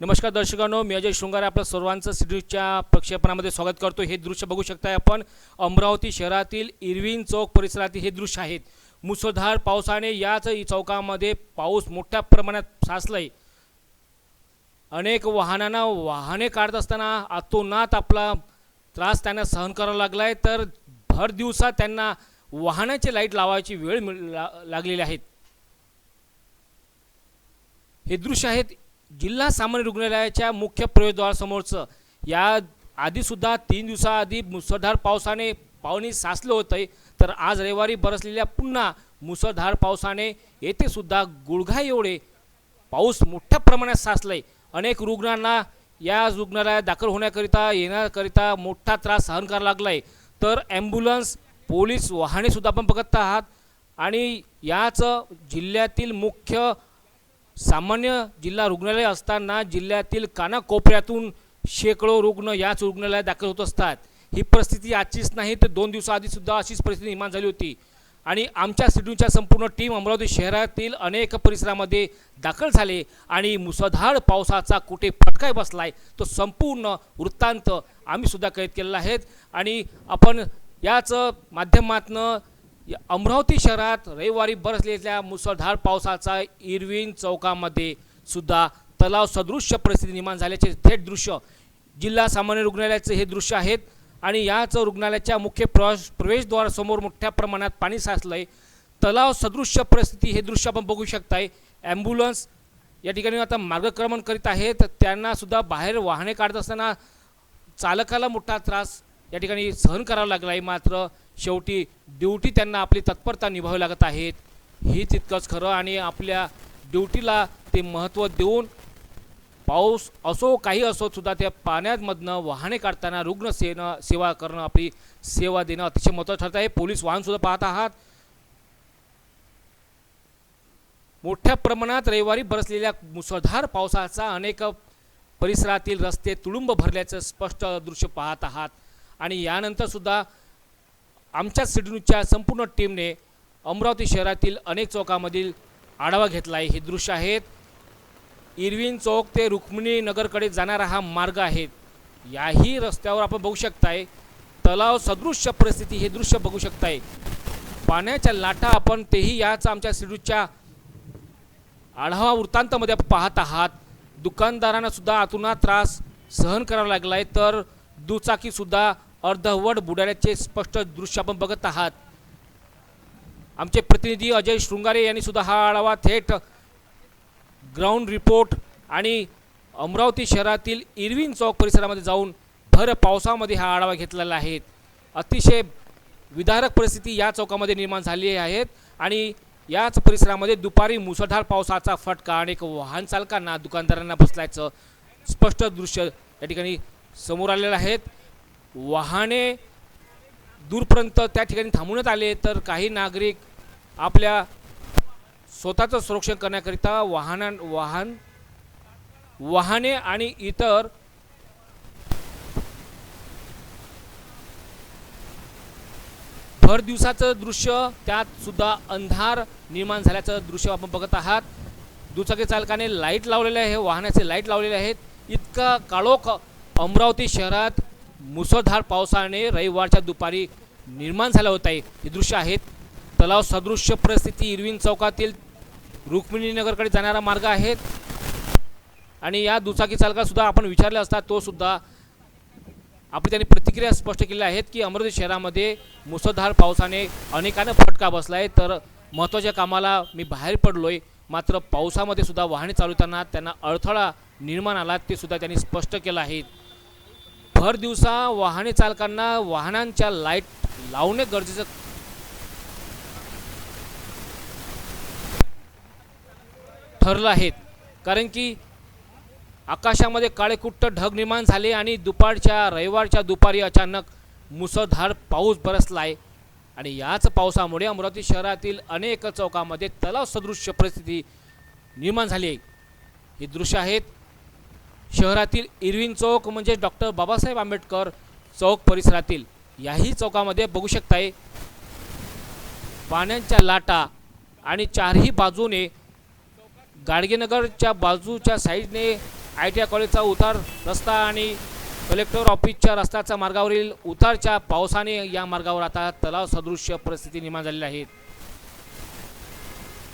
नमस्कार दर्शकांनो मी अजय शृंगारे आपल्या सर्वांचं सिटीच्या प्रक्षेपणामध्ये स्वागत करतो. हे दृश्य बघू शकताय आपण. अमरावती शहरातील इरविन चौक परिसरातील हे दृश्य आहेत मुसळधार पावसाने याच चौकामध्ये पाऊस मोठ्या प्रमाणात साचलाय. अनेक वाहनांना वाहने काढत असताना आतोनात आपला त्रास त्यांना सहन करावा लागलाय. तर भर दिवसात त्यांना वाहनाची लाइट लावायची वेळ मिळ- लागलेली आहेत हे दृश्य आहेत जिल्हा सामान्य रुग्णालयाच्या मुख्य प्रवेशद्वारासमोरचं. या आधीसुद्धा तीन दिवसाआधी मुसळधार पावसाने पावणी साचलं होतं तर आज रविवारी बरसलेल्या पुन्हा मुसळधार पावसाने येथे सुद्धा गुळघा एवढे पाऊस मोठ्या प्रमाणात साचलाय. अनेक रुग्णांना या रुग्णालयात दाखल होण्याकरिता येण्याकरिता मोठा त्रास सहन करावा लागलाय. तर ॲम्ब्युलन्स पोलीस वाहनेसुद्धा आपण बघत आहात. आणि याच जिल्ह्यातील मुख्य सामान्य जिल्हा रुग्णालय असताना जिल्ह्यातील कानाकोपऱ्यातून शेकडो रुग्ण याच रुग्णालयात दाखल होत असतात. ही परिस्थिती आजचीच नाही तर दोन दिवसाआधीसुद्धा अशीच परिस्थिती निर्माण झाली होती. आणि आमच्या सिडूच्या संपूर्ण टीम अमरावती शहरातील अनेक परिसरामध्ये दाखल झाले आणि मुसळधार पावसाचा कुठे फटकाय बसलाय तो संपूर्ण वृत्तांत आम्हीसुद्धा कैद केलेला आहेत. आणि आपण याच माध्यमातनं अमरावती शहरात रविवारी बरसलेल्या मुसळधार पावसाचा इरविन चौकामध्ये सुद्धा तलाव सदृश्य परिस्थिती निर्माण झाल्याचे थेट दृश्य जिल्हा सामान्य रुग्णालयाचे हे दृश्य आहेत. आणि याच रुग्णालयाच्या मुख्य प्रवेश प्रवेशद्वारासमोर मोठ्या प्रमाणात पाणी साचलं आहे तलाव सदृश्य परिस्थिती हे दृश्य आपण बघू शकताय. ॲम्ब्युलन्स या ठिकाणी आता मार्गक्रमण करीत आहेत. त्यांनासुद्धा बाहेर वाहने काढत असताना चालकाला मोठा त्रास या ठिकाणी सहन करावा लागला आहे मात्र शेवटी ड्युटी त्यांना आपली तत्परता निभावी लागत आहेत हे तितकंच खरं आणि आपल्या ड्युटीला ते महत्त्व देऊन पाऊस असो काही असो सुद्धा त्या पाण्यामधनं वाहने काढताना रुग्ण सेनं सेवा करणं आपली सेवा देणं अतिशय महत्त्वाचं ठरत आहे. पोलीस वाहनसुद्धा पाहत आहात. मोठ्या प्रमाणात रविवारी बरसलेल्या मुसळधार पावसाचा अनेक परिसरातील रस्ते तुडुंब भरल्याचं स्पष्ट दृश्य पाहत आहात. आणि यानंतरसुद्धा आमच्या सिडनीच्या संपूर्ण टीमने अमरावती शहरातील अनेक चौकामधील आढावा घेतला आहे. हे दृश्य आहेत इरविन चौक ते रुक्मिणी नगरकडे जाणारा हा मार्ग आहे. याही रस्त्यावर आपण बघू शकताय तलाव सदृश्य परिस्थिती हे दृश्य बघू शकताय. पाण्याच्या लाटा आपण तेही याच आमच्या सिडूच्या आढावा वृत्तांतामध्ये आपण पाहत आहात. दुकानदारांना सुद्धा आतुना त्रास सहन करावा लागला आहे तर दुचाकीसुद्धा अर्धवट बुडाल्याचे स्पष्ट दृश्य आपण बघत आहात. आमचे प्रतिनिधी अजय शृंगारे यांनी सुद्धा हा आढावा थेट ग्राउंड रिपोर्ट आणि अमरावती शहरातील इरविन चौक परिसरामध्ये जाऊन भर पावसामध्ये हा आढावा घेतलेला आहे. अतिशय विदारक परिस्थिती या चौकामध्ये निर्माण झाली आहेत आणि याच परिसरामध्ये दुपारी मुसळधार पावसाचा फटका अनेक वाहन चालकांना दुकानदारांना बसल्याचं स्पष्ट दृश्य या ठिकाणी समोर आलेलं आहेत वाहने दूरपर्यंत त्या ठिकाणी थांबवण्यात आले तर काही नागरिक आपल्या स्वतःचं संरक्षण करण्याकरिता वाहनां वाहन वाहने आणि इतर भर दिवसाचं दृश्य त्यात सुद्धा अंधार निर्माण झाल्याचं दृश्य आपण बघत आहात. दुचाकी चालकाने लाइट लावलेले आहे वाहनाचे लाइट लावलेले आहेत. इतका काळोख अमरावती शहरात मुसळधार पावसाने रविवारच्या दुपारी निर्माण झाला होता. आहे हे दृश्य आहेत तलाव सदृश्य परिस्थिती इरविन चौकातील रुक्मिणीनगरकडे जाणारा मार्ग आहेत आणि या दुचाकी चालकासुद्धा आपण विचारले असता तो सुद्धा आपली त्यांनी प्रतिक्रिया स्पष्ट केल्या आहेत की अमरावती शहरामध्ये मुसळधार पावसाने अनेकांना फटका बसला आहे तर महत्त्वाच्या कामाला मी बाहेर पडलोय. मात्र पावसामध्ये सुद्धा वाहने चालवताना त्यांना अडथळा निर्माण आला ते सुद्धा त्यांनी स्पष्ट केलं आहे. भर दिवसा वाहने चालकांना वाहनांच्या लाइट लावणे गरजेचं ठरलं आहेत कारण की आकाशामध्ये काळेकुट्ट ढग निर्माण झाले आणि दुपारच्या रविवारच्या दुपारी अचानक मुसळधार पाऊस बरसला आहे. आणि याच पावसामुळे अमरावती शहरातील अनेक चौकामध्ये तलाव सदृश्य परिस्थिती निर्माण झाली आहे. ही दृश्य आहेत शहरातील इरविन चौक म्हणजे डॉक्टर बाबासाहेब आंबेडकर चौक परिसरातील याही चौकामध्ये बघू शकताय. पाण्याच्या लाटा आणि चारही बाजूने गाडगेनगरच्या बाजूच्या साईडने आय टी आय कॉलेजचा उतार रस्ता आणि कलेक्टर ऑफिसच्या रस्त्याच्या मार्गावरील उतारच्या पावसाने या मार्गावर आता तलाव सदृश्य परिस्थिती निर्माण झालेली आहे.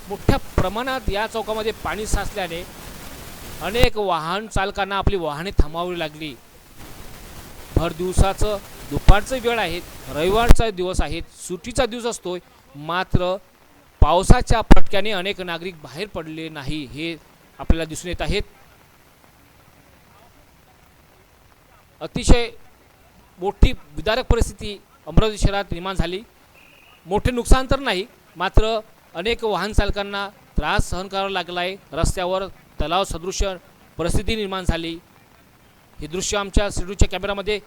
मोठ्या प्रमाणात या चौकामध्ये पाणी साचल्याने अनेक वाहन चालकांना आपली वाहने थांबावी लागली. भर दिवसाचं दुपारचं वेळ आहे रविवारचा दिवस आहे सुट्टीचा दिवस असतोय मात्र पावसाच्या फटक्याने अनेक नागरिक बाहेर पडले नाही हे आपल्याला दिसून येत आहेत. अतिशय मोठी विदारक परिस्थिती अमरावती शहरात निर्माण झाली. मोठे नुकसान तर नाही मात्र अनेक वाहन चालकांना त्रास सहन करावा लागला आहे रस्त्यावर तलाव सदृश्य परिस्थिती निर्माण झाली. हे दृश्य आमच्या सिडूच्या कॅमेरामध्ये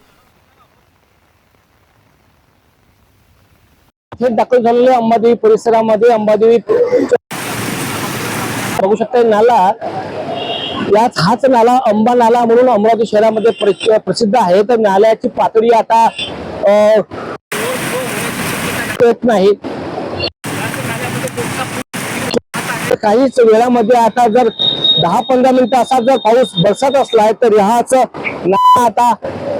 दाखल झालेले अंबादेवी परिसरामध्ये अंबादेवी बघू शकता नाला याच हाच नाला अंबा नाला म्हणून अमरावती शहरामध्ये प्रसिद्ध आहे. तर नाल्याची पातळी आता येत नाही. काहीच वेळामध्ये आता जर दहा पंधरा मिनिटं असा जर पाऊस बरसत असलाय तर ह्याच आता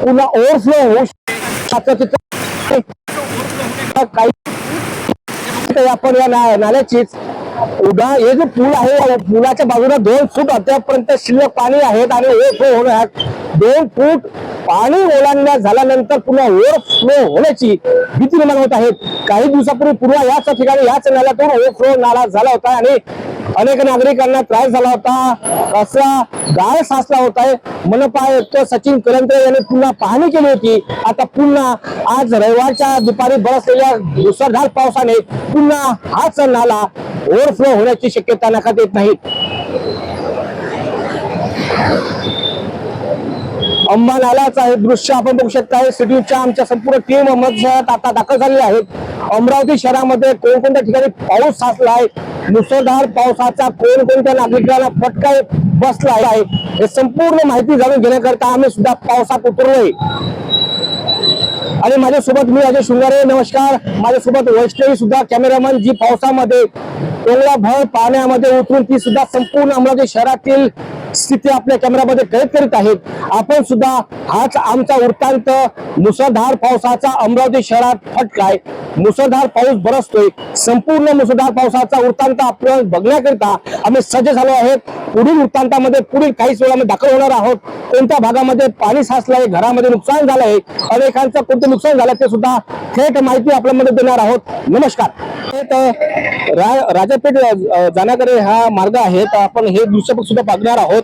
पुन्हा ओव्हरफ्लो होऊ शकतो. आता तिथं काही आपण या नाल्याचीच उदा हे जो पूल आहे पुलाच्या बाजूला दोन फूट अद्यापर्यंत शिल्लक पाणी आहेत आणि ओव्हरफ्लो होणार दोन फूट पाणी ओलांडण्यात झाल्यानंतर पुन्हा ओव्हरफ्लो होण्याची भीती निर्माण होत आहे. काही दिवसापूर्वी पुन्हा याच ठिकाणी याच नाल्यातून ओव्हरफ्लो नाला झाला होता आणि अनेक नागरिकांना त्रास झाला होता. असा गाळ साचला होता मनपा आयुक्त सचिन करंदे यांनी पुन्हा पाहणी केली होती. आता पुन्हा आज रविवारच्या दुपारी बरसलेल्या मुसळधार पावसाने पुन्हा हाच नाला ओव्हरफ्लो होण्याची शक्यता नकात येत नाही. अंबा आलाच आहे दृश्य आपण बघू शकता. सिटीच्या आमच्या संपूर्ण टीम अहमदशहरात आता दाखल झालेल्या आहेत. अमरावती शहरामध्ये कोणकोणत्या ठिकाणी पाऊस साचला आहे? मुसळधार पावसाचा कोणकोणत्या नागरिकांना फटका बसला आहे हे संपूर्ण माहिती जाणून घेण्याकरता आम्ही सुद्धा पावसात उतरलोय. आणि माझ्यासोबत मी अजय शृंगारे नमस्कार. माझ्यासोबत वैष्णवी सुद्धा कॅमेरामन जी पावसामध्ये टोंगळा भर पाण्यामध्ये उतरून ती सुद्धा संपूर्ण अमरावती शहरातील स्थिती आपल्या कॅमेरामध्ये कैद करीत आहेत. आपण सुद्धा हाच आमचा वृत्तांत. मुसळधार पावसाचा अमरावती शहरात फटकाय. मुसळधार पाऊस बरसतोय. संपूर्ण मुसळधार पावसाचा वृत्तांत आपण बघण्याकरिता आम्ही सज्ज झालो आहोत. पुढील वृत्तांतामध्ये पुढील काहीच वेळामध्ये दाखल होणार आहोत. कोणत्या भागामध्ये पाणी साचलंय घरामध्ये नुकसान झालंय अनेकांचं कोणतं नुकसान झालं ते सुद्धा थेट माहिती आपल्यामध्ये देणार आहोत. नमस्कार. रा- राजापेठ जाण्याकडे हा मार्ग आहे. तर आपण हे दृश्य सुद्धा बघणार आहोत.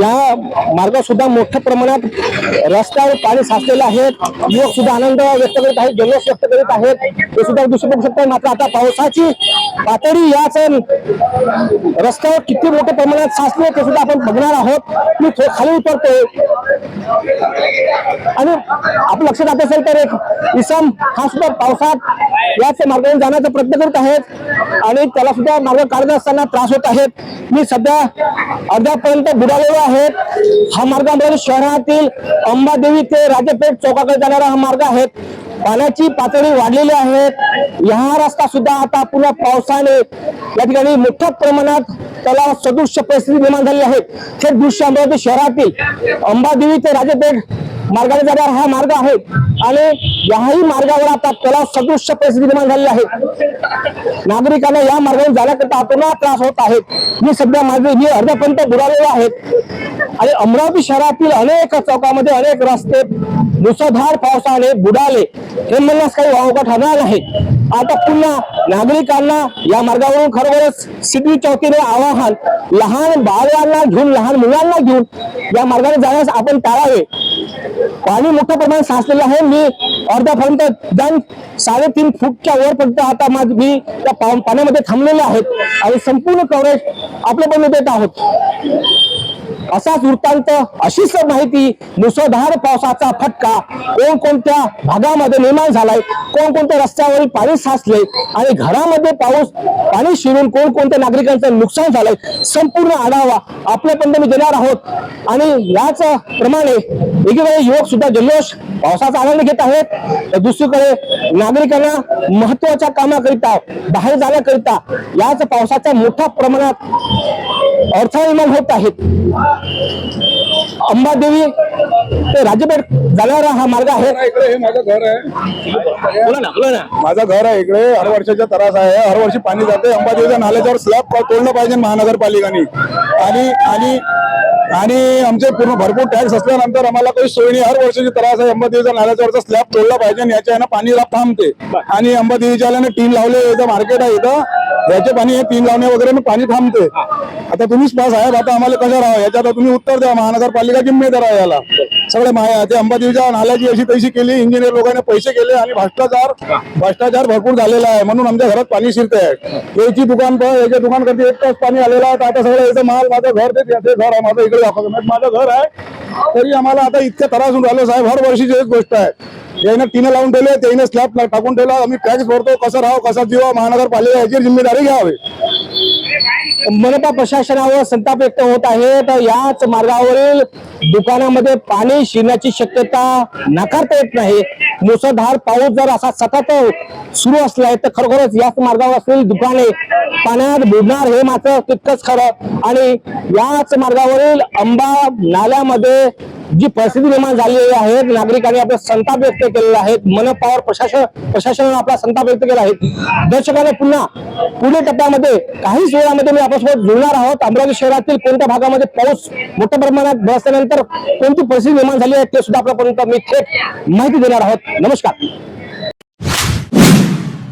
या मार्गात सुद्धा मोठ्या प्रमाणात रस्त्यावर पाणी साचलेलं आहे. युवक सुद्धा आनंद व्यक्त करीत आहेत जल्लोष व्यक्त करीत आहेत. ते सुद्धा दिसू बघू शकतात मात्र आता पावसाची पातळी याच रस्त्यावर किती मोठ्या प्रमाणात साचले ते सुद्धा आपण बघणार आहोत. मी खाली उतरतोय. आणि आपण लक्षात आत असेल तर एक इसम हा सुद्धा पावसात याच मार्गाने जाण्याचा प्रयत्न करत आहेत. आणि त्याला सुद्धा मार्ग काढत असताना त्रास होत आहेत. मी सध्या अर्ध्यापर्यंत बुडालेले आहेत. हा मार्ग अमरावती शहरातील अंबादेवी ते राजपेठ चौकाकडे जाणारा हा मार्ग आहे. पाण्याची पातळी वाढलेली आहे. हा रस्ता सुद्धा आता पुन्हा पावसाने या ठिकाणी मोठ्या प्रमाणात त्याला सदृश्य परिस्थिती निर्माण झाली आहे. हे दृश्य अमरावती शहरातील अंबादेवी ते राजपेठ मार्गाने जाणारा हा मार्ग आहे. आणि याही मार्गावर आता त्याला सदृश्य परिस्थिती निर्माण झालेली आहे. नागरिकांना या मार्गाने जाण्याकरता अतोना त्रास होत आहेत. मी सध्या माझे मी अर्ध्यापर्यंत बुडालेले आहेत. आणि अमरावती शहरातील अनेक चौकामध्ये अनेक रस्ते मुसळधार पावसाने बुडाले. हे म्हणण्यास काही वावगं ठरणार नाही. आता पुन्हा नागरिकांना या मार्गावरून खरोखरच सिटी चौकीने आवाहन लहान बाळांना घेऊन लहान मुलांना घेऊन या मार्गाने जाण्यास आपण टाळावे. पाणी मोठ्या प्रमाणात साचलेलं आहे. मी अर्ध्यापर्यंत जाऊन साडेतीन फूटच्या वरपर्यंत आता माझ मी त्या पाण्यामध्ये थांबलेले आहेत. आणि संपूर्ण कव्हरेज आपल्यापर्यंत देत आहोत. असाच वृत्तांत अशीच माहिती मुसळधार पावसाचा फटका कोणकोणत्या भागामध्ये निर्माण झालाय कोणकोणत्या रस्त्यावरील पाणी साचले आणि घरामध्ये पाऊस पाणी शिरून कोणकोणत्या नागरिकांचं नुकसान झालंय संपूर्ण आढावा आपल्यापर्यंत मी देणार आहोत. आणि याच प्रमाणे एकीकडे युवक सुद्धा जल्लोष पावसाचा आनंद घेत आहेत तर दुसरीकडे नागरिकांना महत्त्वाच्या कामाकरिता बाहेर जाण्याकरिता याच पावसाचा मोठ्या प्रमाणात अडथळा निर्माण होत आहेत. अंबादेवी ते राजपेठ जाणारा हा मार्ग आहे. इकडे हे माझं घर आहे. बोला ना बोला ना. माझं घर आहे इकडे हर वर्षाचा त्रास आहे. हर वर्षी पाणी जाते. अंबादेवीच्या नाल्याच्यावर स्लॅब तोडलं पाहिजे महानगरपालिकांनी. आणि आणि आणि आमचे पूर्ण भरपूर टॅक्स असल्यानंतर आम्हाला काही सोय नाही. हर वर्षाची त्रास आहे. अंबादेवीच्या नाल्याच्यावरचा स्लॅब तोडला पाहिजे आणि याच्या यानं पाणी थांबते आणि अंबादेवीच्या आल्याने टीन लावले इथं मार्केट आहे इथं. याचे पाणी हे टीन लावणे वगैरे पाणी थांबते आता तुम्हीच पास आहे. आता आम्हाला कसं राहावं? याच्यात तुम्ही उत्तर द्या. महानगरपालिका जिम्मेदार आहे याला. सगळे माया ते अंबादेवीच्या नाल्याची अशी तैशी केली. इंजिनियर लोकांनी पैसे केले आणि भ्रष्टाचार भ्रष्टाचार भरपूर झालेला आहे. म्हणून आमच्या घरात पाणी शिरते आहे याची दुकान पण याच्या दुकान करते एक तास पाणी आलेलं आहे. आता सगळं याचं माल माझं घर ते घर आहे. माझं इकडे दाखवतो म्हणजे माझं घर आहे. तरी आम्हाला आता इतकं त्रास होऊन राहिलो. साहेब हर वर्षीची एक गोष्ट आहे. यानं टीनं लावून ठेवले त्याने स्लॅब टाकून ठेवला. आम्ही टॅक्स भरतो. कसं राहावं कसा जीवा महानगरपालिका याची जिम्मेदारी घ्यावी. मनपा प्रशासनावर संताप व्यक्त होत आहे. तर याच मार्गावरील दुकानामध्ये पाणी शिरण्याची शक्यता नाकारता येत नाही. मुसळधार पाऊस जर असा सतत सुरू असला आहे तर खरोखरच याच मार्गावर असलेली दुकाने पाण्यात बुडणार हे मात्र तितकंच खरं. आणि याच मार्गावरील अंबा नाल्यामध्ये जी परिस्थिती निर्माण झालेली आहे नागरिकांनी आपला संताप व्यक्त केलेला आहे मनपावर प्रशासन प्रशासनाने आपला संताप व्यक्त केला आहे. दर्शकाने पुन्हा पुढील टप्प्यामध्ये काही वेळामध्ये मी आपल्यासोबत जुळणार आहोत. अमरावती शहरातील कोणत्या भागामध्ये पाऊस मोठ्या प्रमाणात बसल्यानंतर कोणती परिस्थिती निर्माण झाली आहे ते सुद्धा आपल्यापर्यंत मी थेट माहिती देणार आहोत. नमस्कार.